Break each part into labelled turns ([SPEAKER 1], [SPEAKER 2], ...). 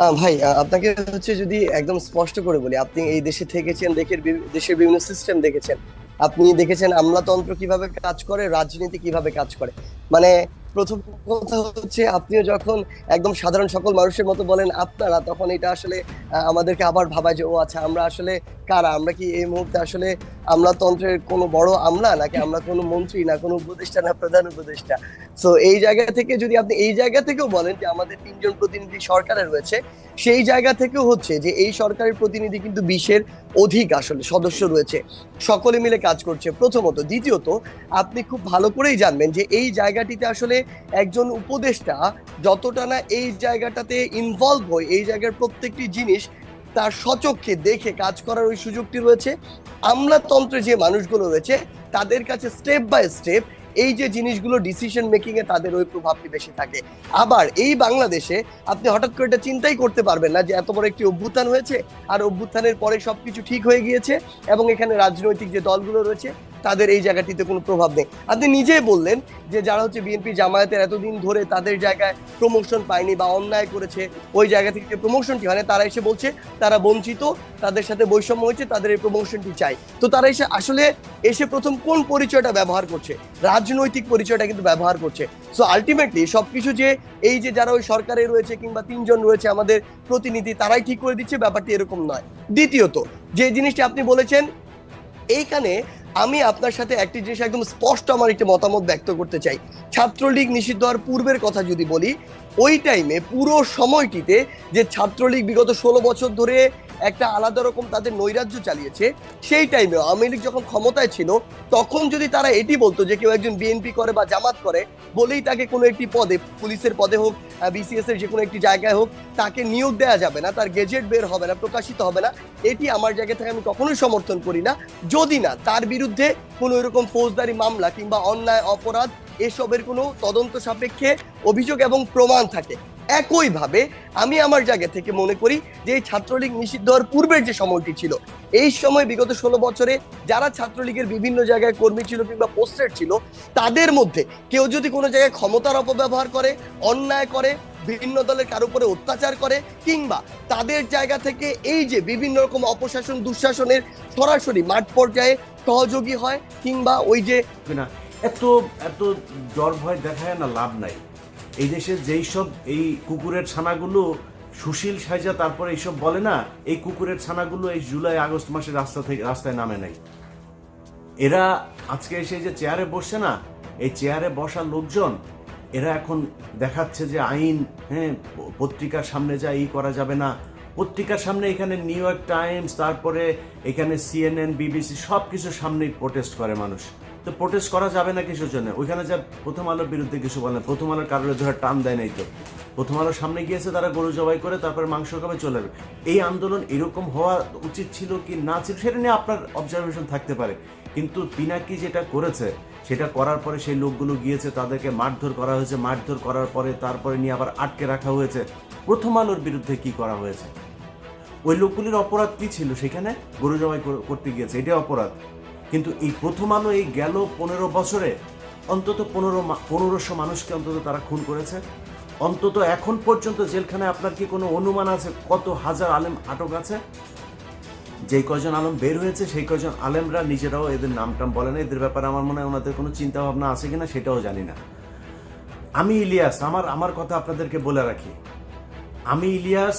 [SPEAKER 1] ভাই আপনাকে হচ্ছে যদি একদম স্পষ্ট করে বলি, আপনি এই দেশে থেকেছেন, দেশের দেশের বিভিন্ন সিস্টেম দেখেছেন। আপনি দেখেছেন আমলাতন্ত্র কীভাবে কাজ করে, রাজনীতি কীভাবে কাজ করে। মানে প্রথম কথা হচ্ছে, আপনিও যখন একদম সাধারণ সকল মানুষের মতো বলেন আপনারা, তখন এটা আসলে আমাদেরকে আবার ভাবায় যে, ও আচ্ছা আমরা আসলে কারা? আমরা কি এই মুহূর্তে আসলে আমলাতন্ত্রের কোনো বড় আমলা নাকি আমরা কোনো মন্ত্রী না, কোনো উপদেষ্টা না, প্রধান উপদেষ্টা? সো এই জায়গা থেকে যদি আপনি এই জায়গা থেকেও বলেন যে আমাদের তিনজন প্রতিনিধি সরকারে রয়েছে, সেই জায়গা থেকেও হচ্ছে যে এই সরকারের প্রতিনিধি কিন্তু বিশ্বের অধিক আসলে সদস্য রয়েছে। সকলে মিলে কাজ করছে প্রথমত। দ্বিতীয়ত, আপনি খুব ভালো করেই জানবেন যে এই জায়গাটিতে আসলে একজন উপদেষ্টা যতটা না এই জায়গাটাতে ইনভলভ হয়, এই জায়গার প্রত্যেকটি জিনিস তার সচক্ষে দেখে কাজ করার ওই সুযোগটি রয়েছে। আমলাতন্ত্রে যে মানুষগুলো রয়েছে, তাদের কাছে স্টেপ বাই স্টেপ এই যে জিনিসগুলো ডিসিশন মেকিং এ তাদের ওই প্রভাবটি বেশি থাকে। আবার এই বাংলাদেশে আপনি হঠাৎ করে এটা চিন্তাই করতে পারবেন না যে এত বড় একটি অভ্যুত্থান হয়েছে, আর অভ্যুত্থানের পরে সবকিছু ঠিক হয়ে গিয়েছে এবং এখানে রাজনৈতিক যে দলগুলো রয়েছে তাদের এই জায়গাটিতে কোনো প্রভাব নেই। আপনি নিজেই বললেন যে যারা হচ্ছে বিএনপি জামায়াতের এতদিন ধরে তাদের জায়গায় প্রমোশন পায়নি বা অন্যায় করেছে, ওই জায়গা থেকে যে প্রমোশনটি হয় তারা এসে বলছে তারা বঞ্চিত, তাদের সাথে বৈষম্য হয়েছে, তাদের এই প্রমোশনটি চাই। তো তারা এসে আসলে এসে প্রথম কোন পরিচয়টা ব্যবহার করছে? রাজনৈতিক পরিচয়টা কিন্তু ব্যবহার করছে। সো আলটিমেটলি সবকিছু যে এই যে যারা ওই সরকারে রয়েছে কিংবা তিনজন রয়েছে আমাদের প্রতিনিধি, তারাই ঠিক করে দিচ্ছে, ব্যাপারটি এরকম নয়। দ্বিতীয়ত, যে জিনিসটি আপনি বলেছেন, এইখানে আমি আপনার সাথে একটি জিনিস একদম স্পষ্ট আমার একটি মতামত ব্যক্ত করতে চাই। ছাত্রলীগ নিষিদ্ধ হওয়ার পূর্বের কথা যদি বলি, ওই টাইমে পুরো সময়টিতে যে ছাত্রলীগ বিগত ষোলো বছর ধরে একটা আলাদা রকম তাদের নৈরাজ্য চালিয়েছে, সেই টাইমে আওয়ামী লীগ যখন ক্ষমতায় ছিল, তখন যদি তারা এটি বলতো যে কেউ একজন বিএনপি করে বা জামাত করে বলেই তাকে কোনো একটি পদে, পুলিশের পদে হোক বিসিএস এর যে কোনো একটি জায়গায় হোক, তাকে নিয়োগ দেওয়া যাবে না, তার গেজেট বের হবে না, প্রকাশিত হবে না। এটি আমার জায়গা থেকে আমি কখনোই সমর্থন করি না। যদি না, তার বিরুদ্ধে কোনো এরকম ফৌজদারি মামলা কিংবা অন্যায়, অপরাধ, এসবের কোনো তদন্ত সাপেক্ষে অভিযোগ এবং প্রমাণ থাকে। একইভাবে আমি আমার জায়গা থেকে মনে করি যে এই ছাত্রলীগ নিষিদ্ধ হওয়ার পূর্বের যে সময়টি ছিল, এই সময় বিগত ষোলো বছরে যারা ছাত্রলীগের বিভিন্ন জায়গায় কর্মী ছিল কিংবা পোস্টেড ছিল, তাদের মধ্যে কেউ যদি কোনো জায়গায় ক্ষমতার অপব্যবহার করে, অন্যায় করে বিভিন্ন দলের কারও উপরে অত্যাচার করে, কিংবা তাদের জায়গা থেকে এই যে বিভিন্ন রকম অপশাসন, দুঃশাসনের সরাসরি মাঠ পর্যায়ে সহযোগী হয়, কিংবা ওই যে
[SPEAKER 2] না, এত এত জ্বর ভয় দেখায় না, লাভ নাই। এই দেশে যেই সব এই কুকুরের ছানাগুলো সুশীল সাইজা তারপরে এইসব বলে না, এই কুকুরের ছানাগুলো এই জুলাই, আগস্ট মাসে রাস্তা থেকে রাস্তায় নামে নাই। এরা আজকে এসে যে চেয়ারে বসছে না, এই চেয়ারে বসা লোকজন, এরা এখন দেখাচ্ছে যে আইন হ্যাঁ পত্রিকার সামনে যা এই করা যাবে না। পত্রিকার সামনে এখানে নিউ ইয়র্ক টাইমস, তারপরে এখানে সিএনএন, বিবিসি সব কিছুর সামনেই প্রোটেস্ট করে মানুষ। তো প্রোটেস্ট করা যাবে না কিছুর জন্য? ওইখানে যা প্রথম আলোর বিরুদ্ধে কিছু বলে প্রথম আলোর কারোর ধরে টান দেয় নাই তো। প্রথম আলোর সামনে গিয়েছে, তারা গরু জবাই করে তারপর মাংস খাবে, চলে যাবে। এই আন্দোলন এরকম হওয়া উচিত ছিল কি না ছিল, সেটা নিয়ে আপনার অবজারভেশন থাকতে পারে। কিন্তু পিনাকি যেটা করেছে, সেটা করার পরে সেই লোকগুলো গিয়েছে, তাদেরকে মারধর করা হয়েছে, মারধর করার পরে তারপরে নিয়ে আবার আটকে রাখা হয়েছে। প্রথম আলোর বিরুদ্ধে কি করা হয়েছে? ওই লোকগুলির অপরাধ কি ছিল? সেখানে গরু জবাই করতে গিয়েছে। এটাই অপরাধ। কিন্তু এই প্রথম আলো এই গেল পনেরো বছরে। অন্তত পনেরো পনেরোশো মানুষকে অন্তত তারা খুন করেছে। অন্তত এখন পর্যন্ত জেলখানায় আপনার কি কোনো অনুমান আছে কত হাজার আলেম আটক আছে? যেই কয়জন আলম বের হয়েছে, সেই কয়জন আলেমরা নিজেরাও এদের নাম টাম বলে না। এদের ব্যাপারে আমার মনে হয় ওনাদের কোনো চিন্তা ভাবনা আছে কিনা সেটাও জানি না। আমি ইলিয়াস, আমার আমার কথা আপনাদেরকে বলে রাখি। আমি ইলিয়াস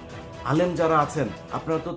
[SPEAKER 2] আলেম যারা আছেন আপনারা তো